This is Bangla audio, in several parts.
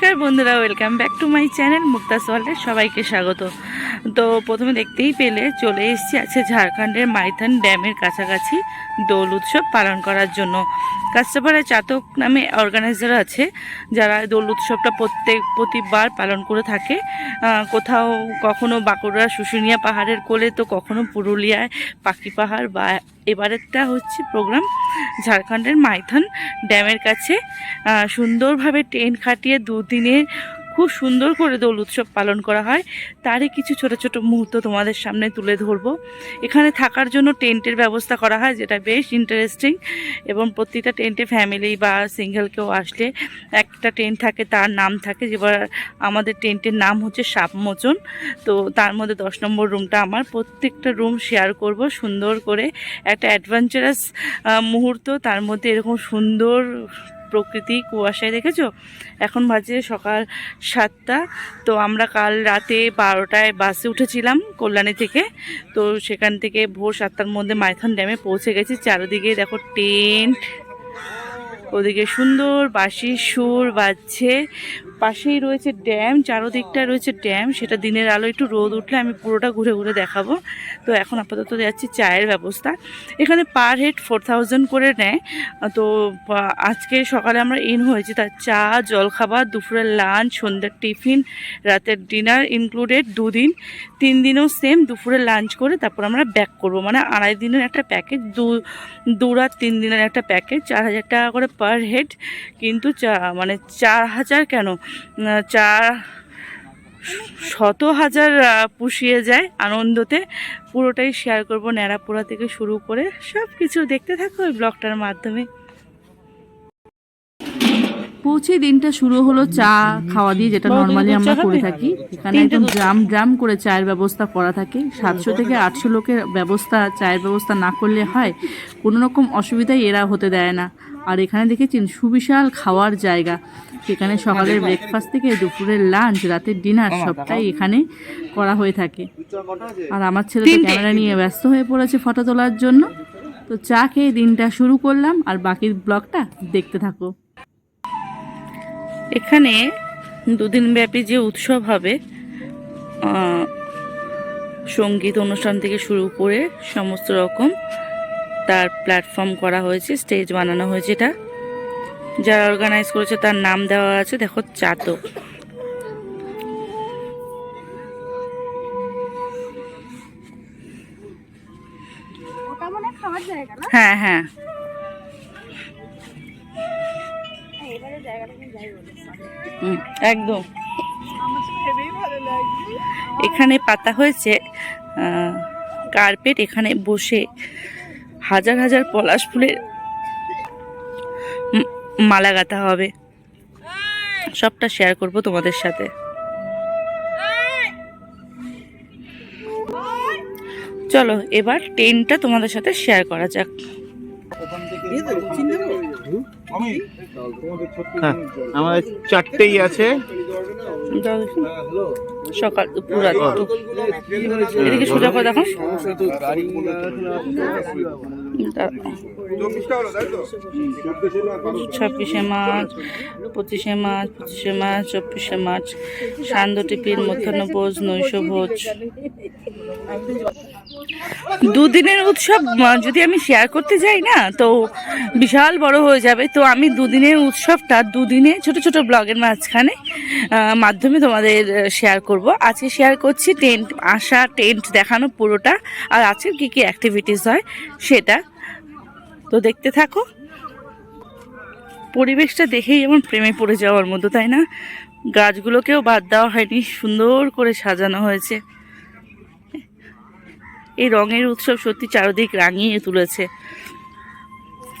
নমস্কার বন্ধুরা welcome back to my channel Mukta সোয়ালের সবাইকে স্বাগত। তো প্রথমে দেখতেই পেলে চলে এসেছি আছে ঝাড়খণ্ডের মাইথান ড্যামের কাছাকাছি দোল উৎসব পালন করার জন্য। কাস্টমারের চাতক নামে অর্গানাইজার আছে, যারা দোল উৎসবটা প্রত্যেক, প্রতিবার পালন করে থাকে। কোথাও কখনো বাঁকুড়া শুশুনিয়া পাহাড়ের কোলে, তো কখনো পুরুলিয়ায় পাখি পাহাড় বা এবারেরটা হচ্ছে প্রোগ্রাম ঝাড়খণ্ডের মাইথন ড্যামের কাছে। সুন্দরভাবে ট্রেন খাটিয়ে দুদিনে খুব সুন্দর করে দোল উৎসব পালন করা হয়। তারই কিছু ছোট ছোট মুহূর্ত তোমাদের সামনে তুলে ধরবো। এখানে থাকার জন্য টেন্টের ব্যবস্থা করা হয়, যেটা বেশ ইন্টারেস্টিং এবং প্রতিটা টেন্টে ফ্যামিলি বা সিঙ্গেল কেউ আসলে একটা টেন্ট থাকে, তার নাম থাকে। যেবার আমাদের টেন্টের নাম হচ্ছে সাপমোচন। তো তার মধ্যে দশ নম্বর রুমটা আমার। প্রত্যেকটা রুম শেয়ার করব, সুন্দর করে। একটা অ্যাডভেঞ্চারাস মুহূর্ত। তার মধ্যে এরকম সুন্দর প্রকৃতি কুয়াশায় দেখেছ? এখন বাজে সকাল সাতটা। তো আমরা কাল রাতে বারোটায় বাসে উঠেছিলাম কল্যাণী থেকে। তো সেখান থেকে ভোর সাতটার মধ্যে মাইথন ড্যামে পৌঁছে গেছি। চারিদিকে দেখো টেন্ট, ওদিকে সুন্দর বাঁশির সুর বাজছে। পাশেই রয়েছে ড্যাম চারোদিকটা রয়েছে ড্যাম। সেটা দিনের আলো, একটু রোদ উঠলে আমি পুরোটা ঘুরে ঘুরে দেখাবো। তো এখন আপাতত যাচ্ছি চায়ের ব্যবস্থা। এখানে পার হেড ফোর থাউজেন্ড করে নেয়। তো আজকে সকালে আমরা ইন হয়েছি। তার চা, জলখাবার, দুপুরের লাঞ্চ সন্ধ্যার টিফিন, রাতের ডিনার ইনক্লুডেড দুদিন। তিন দিনও সেম দুপুরে লাঞ্চ করে তারপর আমরা ব্যাক করব। মানে আড়াই দিনের একটা প্যাকেজ দু দু রাত তিন দিনের একটা প্যাকেজ চার হাজার টাকা করে পার হেড কিন্তু চা মানে চার হাজার কেন? চার শত হাজার পুষিয়ে যায় আনন্দতে। পুরোটাই শেয়ার করব ন্যাড়াপোড়া থেকে শুরু করে সব কিছু দেখতে থাকো ওই ব্লগটার মাধ্যমে। পৌঁছে দিনটা শুরু হলো চা খাওয়া দিয়ে যেটা নর্মালি আমরা করে থাকি। এখানে একদম ড্রাম ড্রাম করে চায়ের ব্যবস্থা করা থাকে। সাতশো থেকে আটশো লোকের ব্যবস্থা চায়ের ব্যবস্থা না করলে হয়। কোনো রকম অসুবিধাই এরা হতে দেয় না। আর এখানে দেখেছেন সুবিশাল খাওয়ার জায়গা। সেখানে সকালের ব্রেকফাস্ট থেকে দুপুরের লাঞ্চ রাতের ডিনার সবটাই এখানে করা হয়ে থাকে। আর আমার ছেলে তো ক্যামেরা নিয়ে ব্যস্ত হয়ে পড়েছে ফটো তোলার জন্য। তো চা খেয়ে দিনটা শুরু করলাম আর বাকির ব্লগটা দেখতে থাকো। এখানে দুদিন ব্যাপী যে উৎসব হবে সংগীত অনুষ্ঠান থেকে শুরু করে সমস্ত রকম তার প্ল্যাটফর্ম করা হয়েছে স্টেজ বানানো হয়েছে এটা। যারা অর্গানাইজ করেছে তার নাম দেওয়া আছে দেখো চাতক। হয় হ্যাঁ একদম। এখানে পাতা হয়েছে কার্পেট এখানে বসে হাজার হাজার পলাশ ফুলের মালা গাঁথা হবে। সবটা শেয়ার করব তোমাদের সাথে। চলো, এবার টেনটা তোমাদের সাথে শেয়ার করা যাক। হ্যাঁ আমাদের চারটেই আছে। সকাল দুপুর রাত। দুটো। এদিকে সোজা করে দেখো। ছাব্বিশে মার্চ পঁচিশে মার্চ পঁচিশে মার্চ চব্বিশে মার্চ সান্ধ্য টিপির মধ্যাহ্ন ভোজ নৈশ ভোজ দুদিনের উৎসব যদি আমি শেয়ার করতে যাই না, তো বিশাল বড় হয়ে যাবে। তো আমি দুদিনের উৎসবটা, দুদিনে ছোট ছোট ব্লগের মাঝখানে মাধ্যমে তোমাদের শেয়ার করব। আজকে শেয়ার করছি টেন্ট আসা টেন্ট দেখানো পুরোটা, আর আজকে কী কী অ্যাক্টিভিটিস হয় সেটা। তো দেখতে থাকো। পরিবেশটা দেখেই যেমন প্রেমে পড়ে যাওয়ার মতো, তাই না? গাছগুলোকেও বাদ দেওয়া হয়নি, সুন্দর করে সাজানো হয়েছে। এই রঙের উৎসব সত্যি চারদিক রাঙিয়ে তুলেছে।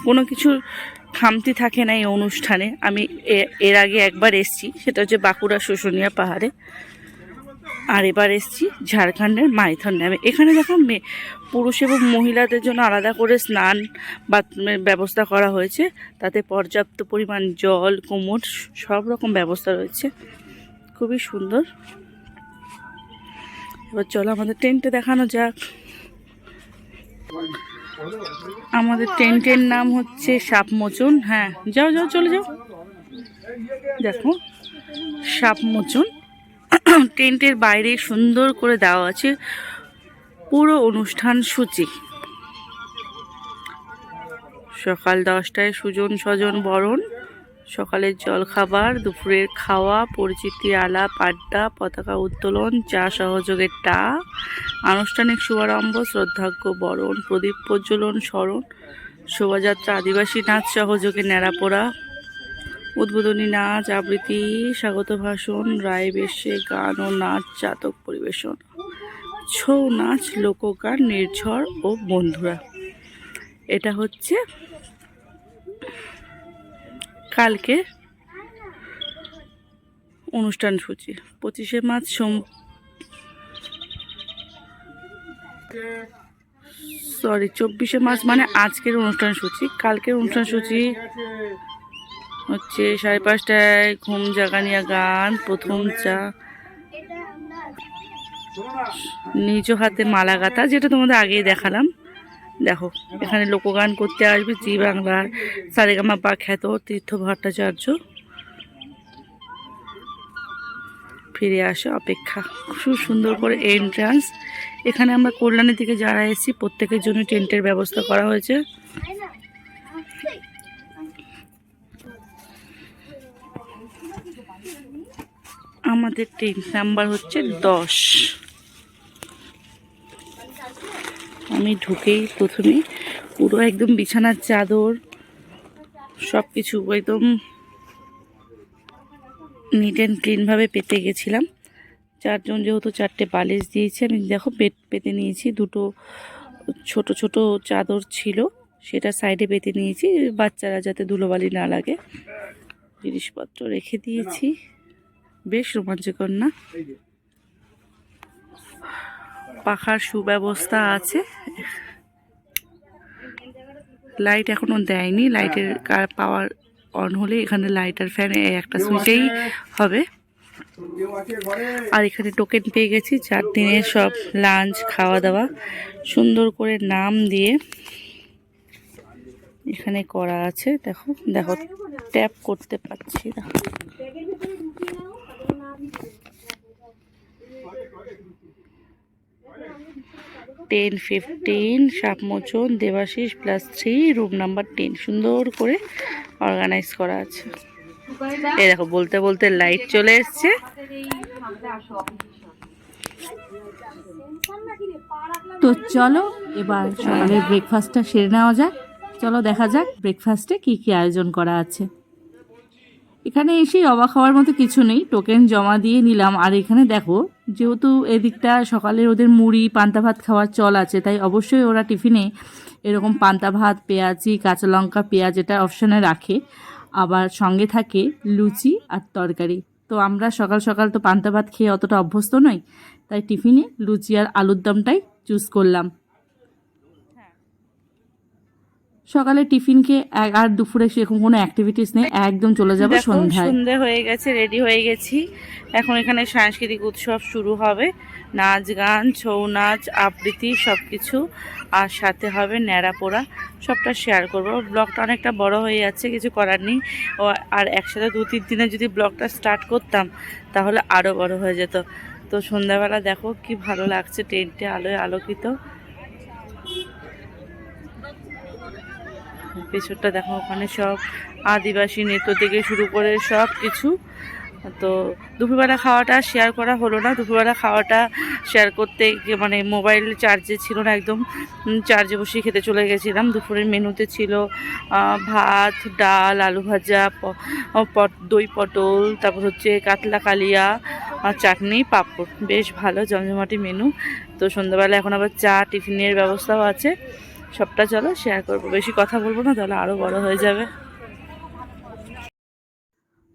কোনো কিছু খামতি থাকে না এই অনুষ্ঠানে। আমি এর আগে একবার এসেছি, সেটা হচ্ছে বাঁকুড়া শুশুনিয়া পাহাড়ে। আর এবার এসেছি ঝাড়খণ্ডের মাইথন। ড্যামে এখানে দেখো পুরুষ এবং মহিলাদের জন্য আলাদা করে স্নান বাথরুমের ব্যবস্থা করা হয়েছে। তাতে পর্যাপ্ত পরিমাণ জল, কোমর সব রকম ব্যবস্থা রয়েছে। খুবই সুন্দর। এবার চলো আমাদের টেন্টে দেখানো যাক। আমাদের টেন্টের নাম হচ্ছে সাপমোচন। হ্যাঁ যাও যাও, চলে যাও। দেখো সাপ মোচন টেন্টের বাইরে সুন্দর করে দেওয়া আছে পুরো অনুষ্ঠান সূচি। সকাল দশটায় সুজন স্বজন বরণ। সকালের জলখাবার, দুপুরের খাওয়া, পরিচিতি আলাপ, আড্ডা, পতাকা উত্তোলন, চা সহযোগের টা, আনুষ্ঠানিক শুভারম্ভ, শ্রদ্ধাজ্ঞ বরণ, প্রদীপ প্রজ্বলন, স্মরণ, শোভাযাত্রা, আদিবাসী নাচ সহযোগে ন্যাড়াপোড়া উদ্বোধনী নাচ, আবৃত্তি, স্বাগত ভাষণ রায় বেশে গান ও নাচ জাতক পরিবেশন, ছৌ নাচ, লোকগান, নির্ঝর ও বন্ধুরা। এটা হচ্ছে কালকে অনুষ্ঠান সূচি, পঁচিশে মার্চ সোম সরি চব্বিশে মার্চ মানে আজকের অনুষ্ঠান সূচি। কালকের অনুষ্ঠান সূচি হচ্ছে সাড়ে পাঁচটায় ঘুম জাগানিয়া গান, প্রথম চা। নিজ হাতে মালা গাঁথা যেটা তোমাদের আগেই দেখালাম। দেখো, এখানে লোকগান করতে আসবে, জি বাংলার সারেগামা পা খ্যাত তীর্থ ভট্টাচার্য। ফিরে আসে, অপেক্ষা। খুব সুন্দর করে এন্ট্রান্স এখানে আমরা কল্যাণের দিকে যারা এসেছি, প্রত্যেকের জন্য টেন্টের ব্যবস্থা করা হয়েছে। আমাদের টেন্ট নাম্বার হচ্ছে দশ। আমি ঢুকেই প্রথমে পুরো একদম বিছানার চাদর সব কিছু একদম নিট অ্যান্ড ক্লিনভাবে পেতে গেছিলাম। চারজন যেহেতু চারটে বালিশ দিয়েছি, আমি দেখো পেট পেতে নিয়েছি। দুটো ছোট ছোট চাদর ছিল, সেটা সাইডে পেতে নিয়েছি। বাচ্চারা যাতে ধুলোবালি না লাগে। জিনিসপত্র রেখে দিয়েছি। বেশ রোমাঞ্চকর না? পাখার সুব্যবস্থা আছে। লাইট এখনও দেয়নি। লাইটের পাওয়ার অন হলে এখানে লাইট আর ফ্যান একটা সুইচেই হবে। আর এখানে টোকেন পেয়ে গেছি। চার দিনের সব লাঞ্চ খাওয়া দাওয়া সুন্দর করে নাম দিয়ে এখানে করা আছে। দেখো দেখো ট্যাপ করতে পারছি না। Ten fifteen সাপমোচন, Debashis plus three room number ten সুন্দর করে অর্গানাইজ করা আছে। এই দেখো, বলতে বলতে লাইট চলে এসছে। তো চলো, এবার সকালের ব্রেকফাস্টটা সেরে নেওয়া যাক। চলো দেখা যাক ব্রেকফাস্টে কি কি আয়োজন করা আছে। এখানে এসেই অবাক হওয়ার মতো কিছু নেই। টোকেন জমা দিয়ে নিলাম। আর এখানে দেখো যেহেতু এদিকটা সকালে ওদের মুড়ি, পান্তা ভাত খাওয়ার চল আছে, তাই অবশ্যই ওরা টিফিনে এরকম পান্তা ভাত, পেঁয়াজি, কাঁচা লঙ্কা, পেঁয়াজ এটা অপশানে রাখে। আবার সঙ্গে থাকে লুচি আর তরকারি। তো আমরা সকাল সকাল তো পান্তা ভাত খেয়ে অতটা অভ্যস্ত নই, তাই টিফিনে লুচি আর আলুর দমটাই চুজ করলাম। সকালে টিফিনকে এক আর দুপুরে সেরকম কোনো অ্যাক্টিভিটিস নেই একদম চলে যাব সন্ধ্যায়। সন্ধে হয়ে গেছে রেডি হয়ে গেছি। এখন এখানে সাংস্কৃতিক উৎসব শুরু হবে। নাচ গান ছৌ নাচ আবৃত্তি সব কিছু আর সাথে হবে ন্যাড়া পোড়া সবটা শেয়ার করব। ব্লগটা অনেকটা বড় হয়ে যাচ্ছে কিছু করার নেই। ও আর একসাথে দু তিন দিনে যদি ব্লগটা স্টার্ট করতাম তাহলে আরও বড় হয়ে যেত। তো সন্ধ্যাবেলা দেখো কি ভালো লাগছে টেন্টে আলোয় আলোকিত। পেছনটা দেখো, ওখানে সব আদিবাসী নৃত্য থেকে শুরু করে সব কিছু। তো দুপুরবেলা খাওয়াটা শেয়ার করা হলো না। দুপুরবেলা খাওয়াটা শেয়ার করতে মানে মোবাইল চার্জে ছিল না একদম। চার্জে বসিয়ে খেতে চলে গেছিলাম। দুপুরের মেনুতে ছিল ভাত, ডাল, আলু ভাজা দই পটল, তারপর হচ্ছে কাতলা কালিয়া চাটনি, পাঁপড়। বেশ ভালো জমজমাটি মেনু তো সন্ধ্যাবেলা এখন আবার চা, টিফিনের ব্যবস্থাও আছে। সবটা চলো শেয়ার করব। বেশি কথা বলব না, তাহলে আরও বড় হয়ে যাবে।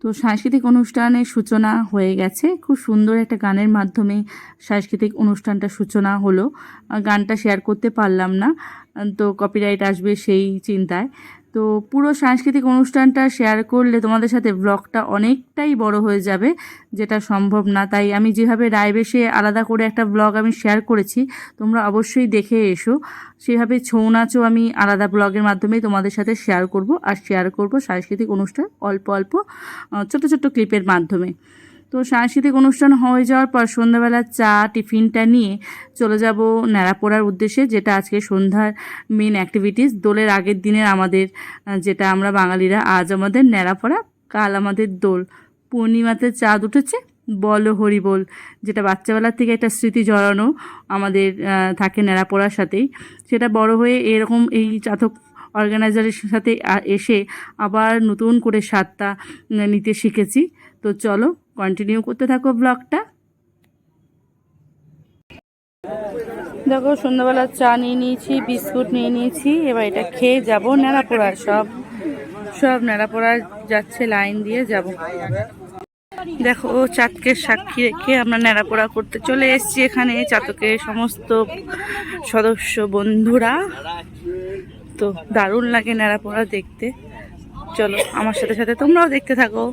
তো সাংস্কৃতিক অনুষ্ঠানের সূচনা হয়ে গেছে। খুব সুন্দর একটা গানের মাধ্যমে সাংস্কৃতিক অনুষ্ঠানটা সূচনা হলো। গানটা শেয়ার করতে পারলাম না। তো কপিরাইট আসবে সেই চিন্তায়। তো পুরো সাংস্কৃতিক অনুষ্ঠানটা শেয়ার করলে তোমাদের সাথে ব্লগটা অনেকটাই বড় হয়ে যাবে, যেটা সম্ভব না। তাই আমি যেভাবে রায়বেশে আলাদা করে একটা ব্লগ আমি শেয়ার করেছি, তোমরা অবশ্যই দেখে এসো। সেভাবে ছৌ নাচও আমি আলাদা ব্লগের মাধ্যমেই তোমাদের সাথে শেয়ার করব, আর শেয়ার করব সাংস্কৃতিক অনুষ্ঠান অল্প অল্প ছোট ছোট ক্লিপের মাধ্যমে। তো সাংস্কৃতিক অনুষ্ঠান হয়ে যাওয়ার পর সন্ধ্যাবেলা চা, টিফিনটা নিয়ে চলে যাব ন্যাড়াপোড়ার উদ্দেশ্যে, যেটা আজকে সন্ধ্যার মেন অ্যাক্টিভিটিস দোলের আগের দিনের আমাদের যেটা আমরা বাঙালিরা আজ আমাদের ন্যাড়াপোড়া, কাল আমাদের দোল। পূর্ণিমাতে চাঁদ উঠেছে বল হরি বল যেটা বাচ্চাবেলার থেকে একটা স্মৃতি জড়ানো আমাদের থাকে ন্যাড়াপোড়ার সাথেই। সেটা বড় হয়ে এরকম এই চাতক অর্গানাইজারের সাথে এসে আবার নতুন করে স্বাদটা নিতে শিখেছি। তো চলো কন্টিনিউ করতে থাকো ব্লগটা দেখো, সন্ধ্যাবেলা চা নিয়ে নিয়েছি, বিস্কুট নিয়ে নিয়েছি, এবার এটা খেয়ে যাব ন্যাড়াপোড়ার সব। সব ন্যাড়াপোড়ার যাচ্ছে লাইন দিয়ে যাব। দেখো, ও চাঁদকে সাক্ষী রেখে আমরা ন্যাড়াপোড়া করতে চলে এসেছি এখানে চাতকের সমস্ত সদস্য বন্ধুরা। তো দারুণ লাগে ন্যাড়াপোড়া দেখতে। চলো, আমার সাথে সাথে তোমরাও দেখতে থাকো।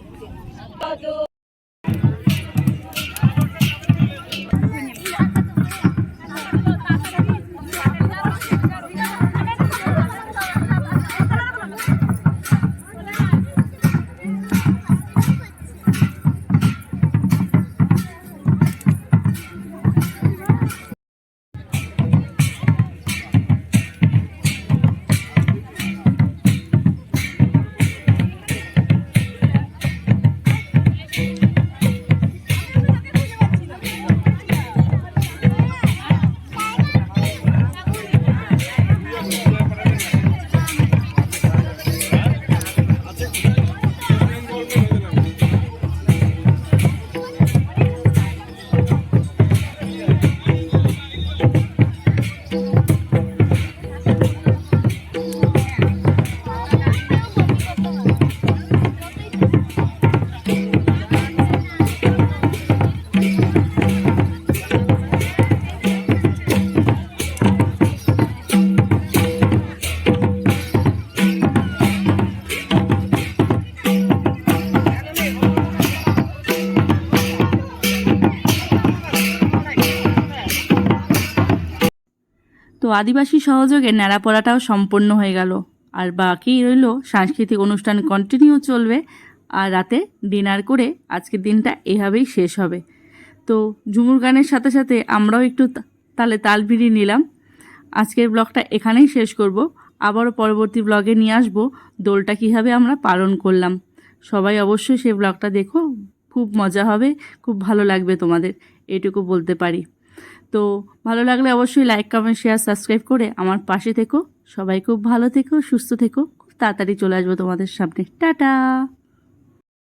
আদিবাসী সহযোগে ন্যাড়াপড়াটাও সম্পন্ন হয়ে গেল। আর বাকি রইল সাংস্কৃতিক অনুষ্ঠান কন্টিনিউ চলবে। আর রাতে ডিনার করে আজকের দিনটা এভাবেই শেষ হবে। তো ঝুমুর গানের সাথে সাথে আমরাও একটু তালে তাল ভিড়িয়ে নিলাম। আজকের ব্লগটা এখানেই শেষ করব। আবারও পরবর্তী ব্লগে নিয়ে আসব। দোলটা কীভাবে আমরা পালন করলাম। সবাই অবশ্যই সেই ব্লগটা দেখো। খুব মজা হবে। খুব ভালো লাগবে তোমাদের। এটুকু বলতে পারি। তো ভালো লাগলে অবশ্যই লাইক কমেন্ট শেয়ার সাবস্ক্রাইব করে আমার পাশে থেকো। সবাই খুব ভালো থেকো, সুস্থ থেকো। খুব তাড়াতাড়ি চলে আসব তোমাদের সামনে। টাটা!